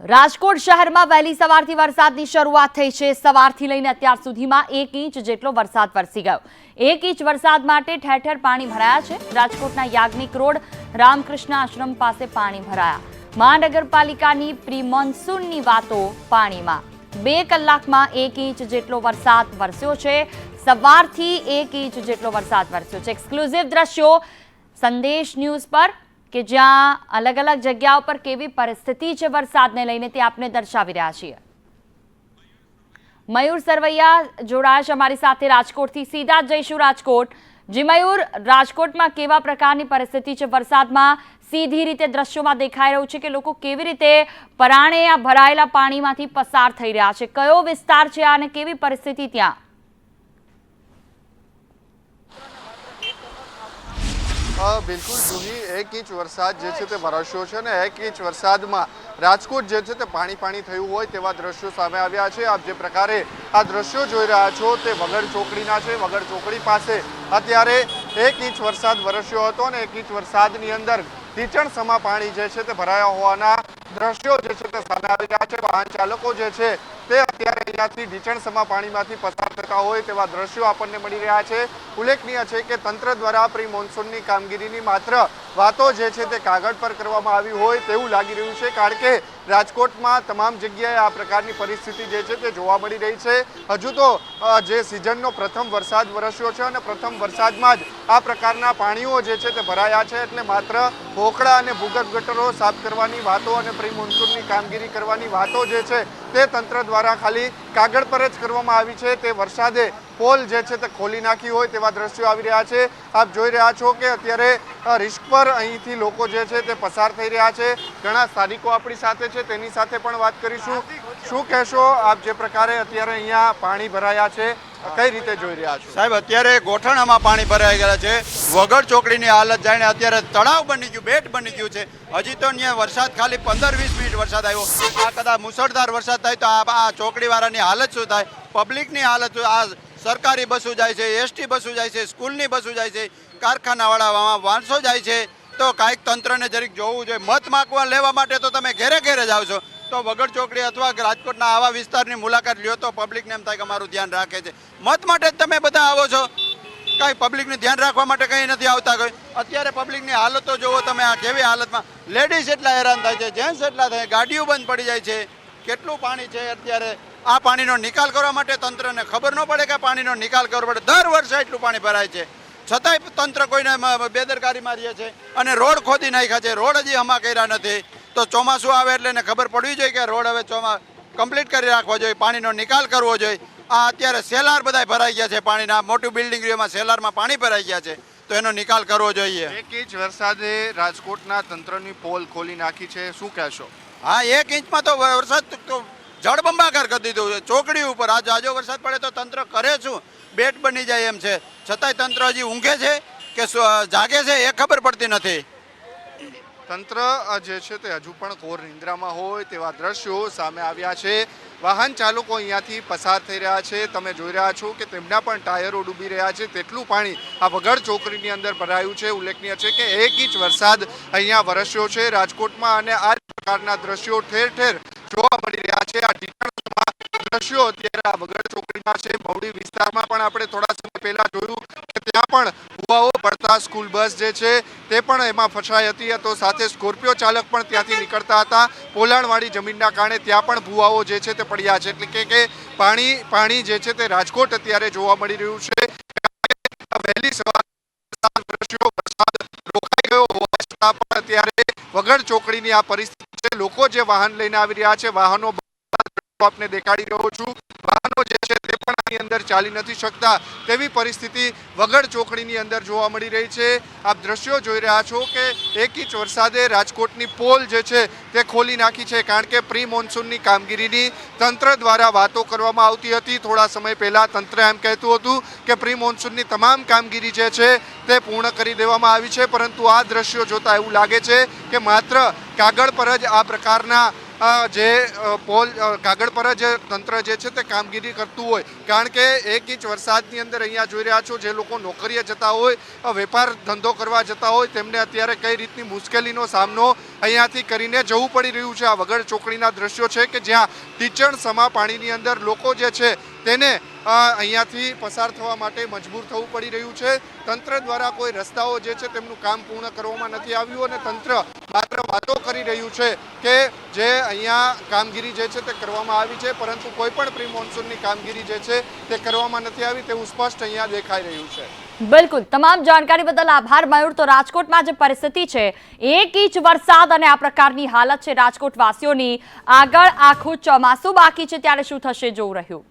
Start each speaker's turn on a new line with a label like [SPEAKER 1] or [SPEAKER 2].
[SPEAKER 1] રાજકોટ શહેરમાં વહેલી સવારથી વરસાદની શરૂઆત થઈ છે. સવારથી લઈને અત્યાર સુધીમાં એક ઇંચ જેટલો વરસાદ વરસી ગયો. એક ઇંચ વરસાદ માટે ઠેર ઠેર પાણી ભરાયા છે. રાજકોટના યાજ્ઞિક રોડ રામકૃષ્ણ આશ્રમ પાસે પાણી ભરાયા. મહાનગરપાલિકાની પ્રી મોન્સૂનની વાતો પાણીમાં. બે કલાકમાં એક ઇંચ જેટલો વરસાદ વરસ્યો છે. સવારથી એક ઇંચ જેટલો વરસાદ વરસ્યો છે. એક્સક્લુઝિવ દ્રશ્યો સંદેશ ન્યૂઝ પર કે જ્યાં અલગ અલગ જગ્યાઓ પર કેવી પરિસ્થિતિ છે વરસાદને લઈને તે આપને દર્શાવી રહ્યા છીએ. મયુર સરવૈયા જોડાયા છે અમારી સાથે રાજકોટથી. સીધા જઈશું રાજકોટ. જી મયુર, રાજકોટમાં કેવા પ્રકારની પરિસ્થિતિ છે વરસાદમાં? સીધી રીતે દ્રશ્યોમાં દેખાઈ રહ્યું છે કે લોકો કેવી રીતે પરાણે આ ભરાયેલા પાણીમાંથી પસાર થઈ રહ્યા છે. કયો વિસ્તાર છે અને કેવી પરિસ્થિતિ ત્યાં?
[SPEAKER 2] બિલકુલ જૂની એક ઇંચ વરસાદ જે છે તે વરસ્યો છે ને એક ઇંચ વરસાદમાં રાજકોટ જે છે તે પાણી પાણી થયું હોય તેવા દ્રશ્યો સામે આવ્યા છે. આપ જે પ્રકારે આ દ્રશ્યો જોઈ રહ્યા છો તે વગર ચોકડીના છે. વગર ચોકડી પાસે અત્યારે એક ઇંચ વરસાદ વરસ્યો હતો અને એક ઇંચ વરસાદની અંદર ઢીચણ સમા પાણી જે છે તે ભરાયા હોવાના દ્રશ્યો જે છે તે સામે આવી રહ્યા છે. વાહન ચાલકો જે છે તે અત્યારે અહીંયાથી ઢીચણ સમા પાણીમાંથી પસાર થતા હોય તેવા દ્રશ્યો આપણને મળી રહ્યા છે. ઉલ્લેખનીય છે કે તંત્ર દ્વારા પ્રી મોન્સૂનની કામગીરીની માત્ર વાતો જે છે તે કાગળ પર કરવામાં આવી હોય તેવું લાગી રહ્યું છે. કારણ કે રાજકોટમાં તમામ જગ્યાએ આ પ્રકારની પરિસ્થિતિ જે છે તે જોવા મળી રહી છે. હજુ તો જે સિઝનનો પ્રથમ વરસાદ વરસ્યો છે અને પ્રથમ વરસાદમાં જ આ પ્રકારના પાણીઓ જે છે તે ભરાયા છે એટલે માત્ર ભોખળા અને ભૂગર્ભ ગટરો સાફ કરવાની વાતો અને પ્રી મોન્સૂનની કામગીરી કરવાની વાતો જે છે તે તંત્ર દ્વારા ખાલી કાગળ પર જ કરવામાં આવી છે. તે વરસાદે પોલ જે છે તે ખોલી નાખી હોય તેવા દ્રશ્યો આવી રહ્યા છે. આપ જોઈ રહ્યા છો કે અત્યારે રિસ્ક પર અહીંથી લોકો જે છે તે પસાર થઈ રહ્યા છે. ઘણા સ્થાનિકો આપણી સાથે છે, તેની સાથે પણ વાત કરીશું. શું કહેશો આપ જે પ્રકારે અત્યારે અહીંયા પાણી ભરાયા છે? કઈ રીતે જોઈ રહ્યા છો?
[SPEAKER 3] સાહેબ, અત્યારે ગોઠણામાં પાણી ભરાઈ ગયા છે. વગર ચોકડીની હાલત જાણે અત્યારે તળાવ બની ગયું, બેટ બની ગયું છે. હજી તો અહીંયા વરસાદ ખાલી પંદર વીસ મિનિટ વરસાદ આવ્યો. આ કદાચ મુસળધાર વરસાદ થાય તો આ ચોકડીવાળાની હાલત શું થાય? પબ્લિકની હાલત આ સરકારી બસો જાય છે, એસટી બસો જાય છે, સ્કૂલની બસો જાય છે કારખાનાવાળા માણસો જાય છે. તો કાંઈક તંત્રને જરીક જોવું જોઈએ. મત માગવા લેવા માટે તો તમે ઘેરે ઘેરે જાઓ છો તો વગર ચોકડી અથવા રાજકોટના આવા વિસ્તારની મુલાકાત લ્યો તો પબ્લિકને એમ થાય કે અમારું ધ્યાન રાખે છે. મત માટે જ તમે બધા આવો છો. કાંઈ પબ્લિકનું ધ્યાન રાખવા માટે કંઈ નથી આવતા કોઈ. અત્યારે પબ્લિકની હાલતો જોવો તમે આ કેવી હાલતમાં. લેડીઝ એટલા હેરાન થાય છે જેન્ટ્સ એટલા થાય ગાડીઓ બંધ પડી જાય છે. કેટલું પાણી છે અત્યારે? આ પાણીનો નિકાલ કરવા માટે તંત્રને ખબર ન પડે કે પાણીનો નિકાલ કરવો પડે દર વર્ષે એટલું પાણી ભરાય છે. છતાંય તંત્ર કોઈને બેદરકારી મારીએ છે અને રોડ ખોદી નાખ્યા છે. રોડ હજી હમા કર્યા નથી. તો ચોમાસું આવે એટલે એને ખબર પડવી જોઈએ કે રોડ હવે ચોમા કમ્પ્લીટ કરી રાખવો જોઈએ પાણીનો નિકાલ કરવો જોઈએ. આ અત્યારે સેલાર બધાય ભરાઈ ગયા છે પાણીના. મોટી બિલ્ડિંગોમાં સેલારમાં પાણી ભરાઈ ગયા છે. તો એનો નિકાલ કરવો જોઈએ.
[SPEAKER 2] એક ઇંચ વરસાદે રાજકોટના તંત્રની પોલ ખોલી નાખી છે. શું કહેશો?
[SPEAKER 3] હા એક ઇંચમાં તો વરસાદ તો જળબંબાકાર કરી દીધું છે. ચોકડી ઉપર આ જાજો વરસાદ પડે તો તંત્ર કરે શું? બેટ બની જાય એમ છે. છતાંય તંત્ર હજી ઊંઘે છે કે જાગે છે એ ખબર પડતી નથી.
[SPEAKER 2] તંત્ર જે છે તે હજુ પણ ઘોર નિંદ્રામાં હોય તેવા દ્રશ્યો સામે આવ્યા છે. વાહન ચાલકો અહીંયાથી પસાર થઈ રહ્યા છે. તમે જોઈ રહ્યા છો કે તેમના પણ ટાયરો ડૂબી રહ્યા છે. તેટલું પાણી આ વગર ચોકડીની અંદર ભરાયું છે. ઉલ્લેખનીય છે કે એક ઇંચ વરસાદ અહીંયા વરસ્યો છે. રાજકોટમાં અને આ પ્રકારના દ્રશ્યો ઠેર ઠેર જોવા મળી રહ્યા છે. આ ઢીકણમાં દ્રશ્યો અત્યારે આ વગર ચોકડીના છે. મવડી વિસ્તારમાં પણ આપણે થોડા સમય પહેલા જોયું કે ત્યાં પણ ભુવાઓ પડતા સ્કૂલ બસ જે છે તે પણ એમાં ફસાઈ હતી. તો સાથે સ્કોર્પિયો ચાલક પણ ત્યાંથી નીકળતા હતા. પોલાણવાળી જમીનના કારણે ત્યાં પણ ભુવાઓ જે છે તે પડ્યા છે. એટલે કે પાણી પાણી જે છે તે રાજકોટ અત્યારે જોવા મળી રહ્યું છે. વહેલી સવાર દ્રશ્યો વરસાદ રોકાઈ ગયો હોવા છતાં પણ અત્યારે વગર ચોકડીની આ પરિસ્થિતિ લોકો જે વાહન લઈને આવી રહ્યા છે, વાહનો આપને દેખાડી રહ્યો છું. વાહનો જે છે તે પણ આની અંદર ચાલી નથી શકતા તેવી પરિસ્થિતિ વગર ચોકડીની અંદર જોવા મળી રહી છે. આપ દ્રશ્યો જોઈ રહ્યા છો કે એક ઇંચ વરસાદે રાજકોટની પોલ જે છે તે ખોલી નાખી છે કારણ કે પ્રી મોન્સૂનની કામગીરીની તંત્ર દ્વારા વાતો કરવામાં આવતી હતી. થોડા સમય પહેલા તંત્ર એમ કહેતું હતું કે પ્રી મોન્સૂનની તમામ કામગીરી જે છે તે પૂર્ણ કરી દેવામાં આવી છે. પરંતુ આ દ્રશ્યો જોતા એવું લાગે છે કે માત્ર કાગળ પર જ આ પ્રકારના જે પોલ કાગળ પર જ તંત્ર જે છે તે કામગીરી કરતું હોય. કારણ કે એક ઇંચ વરસાદની અંદર અહીંયા જોઈ રહ્યા છો જે લોકો નોકરીએ જતા હોય વેપાર ધંધો કરવા જતા હોય, તેમને અત્યારે કઈ રીતની મુશ્કેલીનો સામનો અહીંયાથી કરીને જવું પડી રહ્યું છે. આ વગર ચોકડીના દ્રશ્યો છે કે જ્યાં ટીચણ સમા પાણીની અંદર લોકો જે છે તેને અહીંયાથી પસાર થવા માટે મજબૂર થવું પડી રહ્યું છે. તંત્ર દ્વારા કોઈ રસ્તાઓ જે છે તેમનું કામ પૂર્ણ કરવામાં નથી આવ્યું અને તંત્ર માત્ર વાતો કરી રહ્યું છે કે જે અહીંયા કામગીરી જે છે તે કરવામાં આવી છે, પરંતુ કોઈ પણ પ્રી મોન્સૂનની કામગીરી જે છે તે કરવામાં નથી આવી તેવું સ્પષ્ટ અહીંયા દેખાઈ રહ્યું છે.
[SPEAKER 1] બિલકુલ. તમામ જાણકારી બદલ આભાર મયુર. તો રાજકોટમાં જે પરિસ્થિતિ છે, એક ઇંચ વરસાદ અને આ પ્રકારની હાલત છે રાજકોટ વાસીઓની આગળ આખું ચોમાસું બાકી છે, ત્યારે શું થશે જોવું રહ્યું?